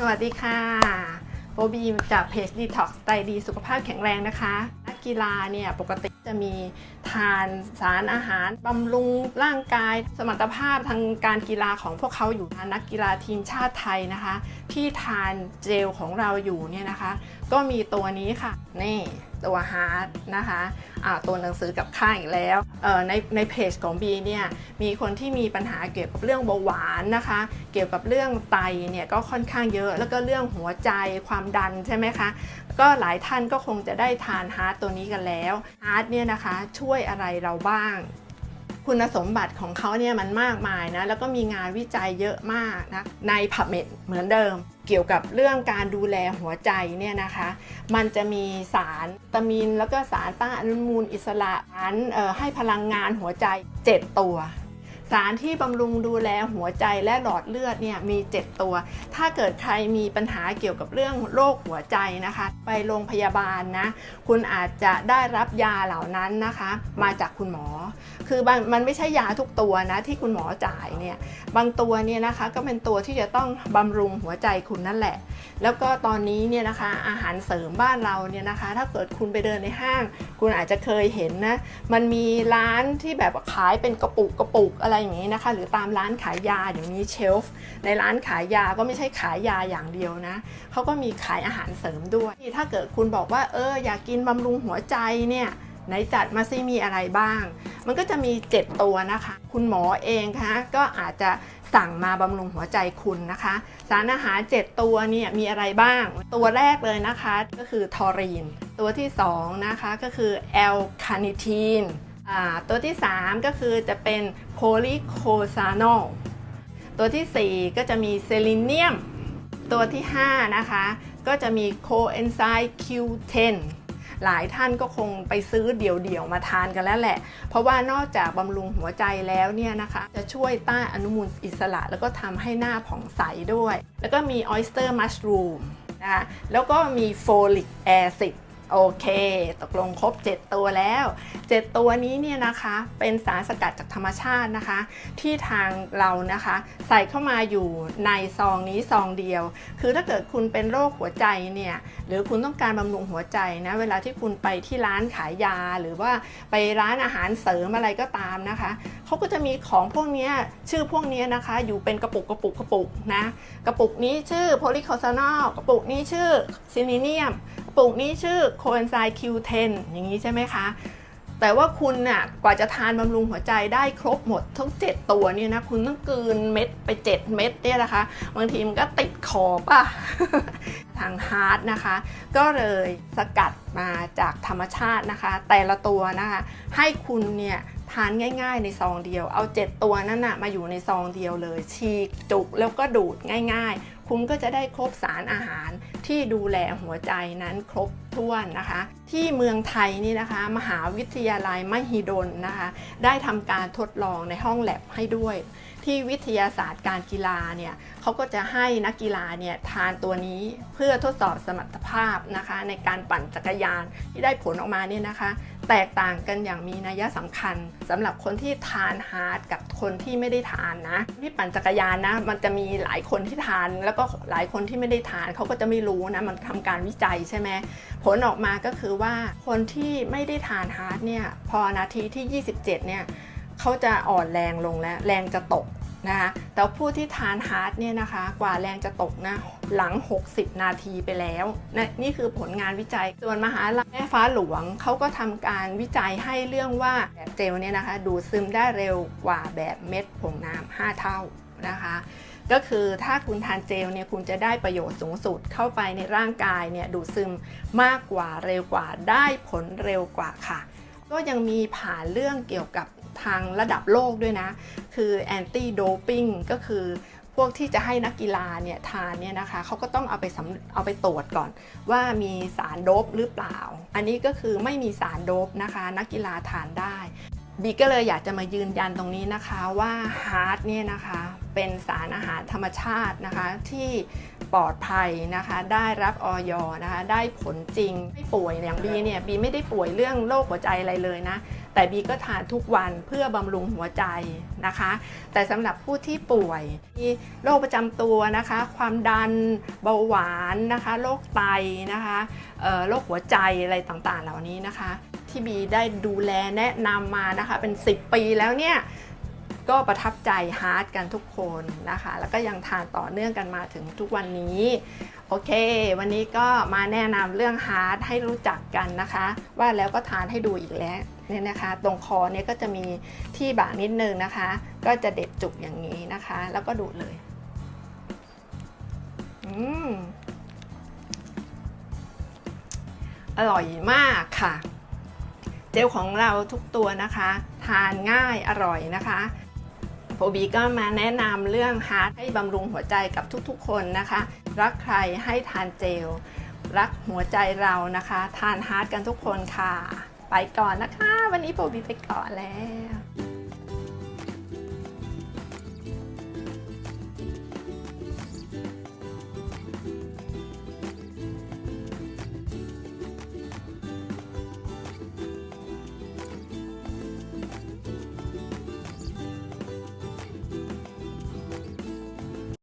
สวัสดีค่ะโบบีจากเพจ Detox ไตดีสุขภาพแข็งแรงนะคะ นักกีฬาเนี่ยปกติจะมีทานสารอาหารบำรุงร่างกาย สมรรถภาพทางการกีฬาของพวกเขาอยู่นักกีฬาทีมชาติไทยนะคะ ที่ทานเจลของเราอยู่เนี่ยนะคะ ก็มีตัวนี้ค่ะ นี่ตัวฮาร์ดนะคะตัวหนังสือกับข้างอีกแล้วในในเพจของบีเนี่ยมีคนที่มีปัญหาเกี่ยวกับเรื่องเบาหวานนะคะ เกี่ยวกับเรื่องไตเนี่ยก็ค่อนข้างเยอะแล้วก็เรื่องหัวใจความดันใช่ไหมคะก็หลายท่านก็คงจะได้ทานฮาร์ดตัวนี้กันแล้วฮาร์ดเนี่ยนะคะช่วยอะไรเราบ้าง คุณสมบัติของเขาเนี่ยมันมากมายนะแล้วก็มีงานวิจัยเยอะมากนะใน PubMed เหมือนเดิม เกี่ยวกับเรื่องการดูแลหัวใจเนี่ยนะคะ มันจะมีสารตามิน แล้วก็สารต้านอนุมูลอิสระสารให้พลังงานหัวใจ 7 ตัว สารที่บำรุงดูแลหัวใจและหลอดเลือดเนี่ยมี 7 ตัว ถ้าเกิดใครมีปัญหาเกี่ยวกับเรื่องโรคหัวใจนะคะ ไปโรงพยาบาลนะ คุณอาจจะได้รับยาเหล่านั้นนะคะ มาจากคุณหมอ คือบางมันไม่ใช่ยาทุกตัวนะที่คุณหมอจ่ายเนี่ยบางตัวเนี่ยนะคะก็เป็นตัวที่จะต้องบำรุงหัวใจคุณนั่นแหละ แล้วก็ตอนนี้เนี่ยนะคะอาหารเสริมบ้านเราเนี่ยนะคะ ถ้าเกิดคุณไปเดินในห้าง คุณอาจจะเคยเห็นนะมันมีร้านที่แบบขายเป็นกระปุกกระปุกอะไรอย่างนี้นะคะ หรือตามร้านขายยาอย่างนี้เชลฟ์ในร้านขายยาก็ไม่ใช่ขายยาอย่างเดียวนะเขาก็มีขายอาหารเสริมด้วย ถ้าเกิดคุณบอกว่าเอออยากกินบำรุงหัวใจเนี่ย ไหนจัดมาซิมีอะไรบ้าง มันก็จะมี 7 ตัวนะคะ คุณหมอเองคะก็อาจจะสั่งมาบำรุงหัวใจคุณนะคะ สารอาหาร 7 ตัวเนี่ยมีอะไรบ้าง ตัวแรกเลยนะคะก็คือทอรีน ตัวที่ 2 นะคะก็คือแอลคาเนทีนตัวที่ 3 ก็คือจะเป็นโพลีโคซานอลตัวทีสี่ 4 ก็จะมีเซลิเนียม ตัวที่ 5 นะคะ ก็จะมีโคเอนไซม์ Q10 หลายท่านก็คงไปซื้อเดี่ยวๆมาทานกันแล้วแหละ เพราะว่านอกจากบำรุงหัวใจแล้วเนี่ยนะคะ จะช่วยต้านอนุมูลอิสระ แล้วก็ทำให้หน้าผ่องใสด้วย แล้วก็มีออยสเตอร์มัชรูมนะคะแล้วก็มีโฟลิกแอซิด โอเค ตกลงครบ 7 ตัวแล้ว 7 ตัวนี้เนี่ยนะคะเป็นสารสกัดจากธรรมชาตินะคะ ที่ทางเรานะคะ ใส่เข้ามาอยู่ในซองนี้ซองเดียว คือถ้าเกิดคุณเป็นโรคหัวใจเนี่ยหรือคุณต้องการบำรุงหัวใจนะเวลาที่คุณไปที่ร้านขายยา หรือว่าไปร้านอาหารเสริมอะไรก็ตามนะคะเขาก็จะมีของพวกนี้ชื่อพวกนี้นะคะ อยู่เป็นกระปุกกระปุกกระปุกนะกระปุกนี้ชื่อโพลีโคซานอลกระปุกนี้ชื่อซินิเนียมปุกนี้ชื่อโคเอนไซม์ Q10 อย่างนี้ใช่ไหมคะ แต่ว่าคุณน่ะกว่าจะทานบำรุงหัวใจได้ครบหมดทั้ง 7 ตัวเนี่ยนะคุณต้องกืนเม็ดไป 7 เม็ดเนี่ยนะคะ บางทีมันก็ติดคอป่ะ ทางฮาร์ดนะคะ ก็เลยสกัดมาจากธรรมชาตินะคะ แต่ละตัวนะคะ ให้คุณเนี่ย ทานง่าย ๆ ในซองเดียว เอา 7 ตัวนั่นนะมาอยู่ในซองเดียวเลย ฉีกจุกแล้วก็ดูดง่าย ๆ คุณก็จะได้ครบสารอาหารที่ดูแลหัวใจนั้นครบ ถ้วนนะคะ ที่เมืองไทยนี่นะคะ มหาวิทยาลัยมหิดลนะคะ ได้ทำการทดลองในห้องแลบให้ด้วย ที่วิทยาศาสตร์การกีฬาเนี่ยเขาก็จะให้นักกีฬาเนี่ยทานตัวนี้เพื่อทดสอบสมรรถภาพนะคะ ในการปั่นจักรยานที่ได้ผลออกมาเนี่ยนะคะ แตกต่างกันอย่างมีนัยสำคัญสำหรับคนที่ทานฮาร์ดกับคนที่ไม่ได้ทานนะที่ปั่นจักรยานนะมันจะมีหลายคนที่ทาน แล้วก็หลายคนที่ไม่ได้ทานเขาก็จะไม่รู้นะมันทำการวิจัยใช่ไหมผลออกมาก็คือว่าคนที่ไม่ได้ทานฮาร์ดเนี่ยพอนาทีที่ 27 เนี่ยเขาจะอ่อนแรงลงแล้วแรงจะตกนะคะแต่ผู้ที่ทานฮาร์ดเนี่ยนะคะกว่าแรงจะตกนะหลัง 60 นาทีไปแล้วนะนี่คือผลงานวิจัย ส่วนมหาลัยแม่ฟ้าหลวงเขาก็ทำการวิจัยให้เรื่องว่าแบบเจลเนี่ยนะคะดูดซึมได้เร็วกว่าแบบเม็ดผงน้ำ5 เท่านะคะ ก็คือถ้าคุณทานเจลเนี่ยคุณจะได้ประโยชน์สูงสุดเข้าไปในร่างกายเนี่ยดูดซึมมากกว่าเร็วกว่าได้ผลเร็วกว่าค่ะ ก็ยังมีผ่านเรื่องเกี่ยวกับทางระดับโลกด้วยนะ คือแอนตี้โดปิงก็คือพวกที่จะให้นักกีฬาเนี่ยทานเนี่ยนะคะเขาก็ต้องเอาไปสำเอาไปตรวจก่อน ว่ามีสารโดปหรือเปล่า อันนี้ก็คือไม่มีสารโดปนะคะ นักกีฬาทานได้ บีก็เลยอยากจะมายืนยันตรงนี้นะคะว่าฮาร์ดเนี่ยนะคะ เป็นสารอาหารธรรมชาตินะคะ ที่ปลอดภัยนะคะ ได้รับออยนะคะ ได้ผลจริงไม่ป่วยอย่างบีเนี่ยบีไม่ได้ป่วยเรื่องโรคหัวใจอะไรเลยนะ แต่บีก็ทานทุกวันเพื่อบำรุงหัวใจนะคะ แต่สำหรับผู้ที่ป่วย มีโรคประจำตัวนะคะ ความดันเบาหวานนะคะโรคไตนะคะโรคหัวใจอะไรต่างๆ เหล่านี้นะคะ ที่บีได้ดูแลแนะนำมานะคะเป็น 10 ปีแล้วเนี่ย ก็ประทับใจฮาร์ดกันทุกคนนะคะ แล้วก็ยังทานต่อเนื่องกันมาถึงทุกวันนี้ โอเค วันนี้ก็มาแนะนำเรื่องฮาร์ดให้รู้จักกันนะคะ ว่าแล้วก็ทานให้ดูอีกแล้วเนี่ยนะคะ ตรงคอเนี่ยก็จะมีที่บางนิดนึงนะคะ ก็จะเด็ดจุกอย่างนี้นะคะ แล้วก็ดูดเลย อืมอร่อยมากค่ะ เจลของเราทุกตัวนะคะ ทานง่ายอร่อยนะคะ โฟบีก็มาแนะนำเรื่องฮาร์ดให้บำรุงหัวใจกับทุกๆ คนนะคะ รักใครให้ทานเจล รักหัวใจเรานะคะ ทานฮาร์ดกันทุกคนค่ะ ไปก่อนนะคะ วันนี้โฟบีไปก่อนแล้ว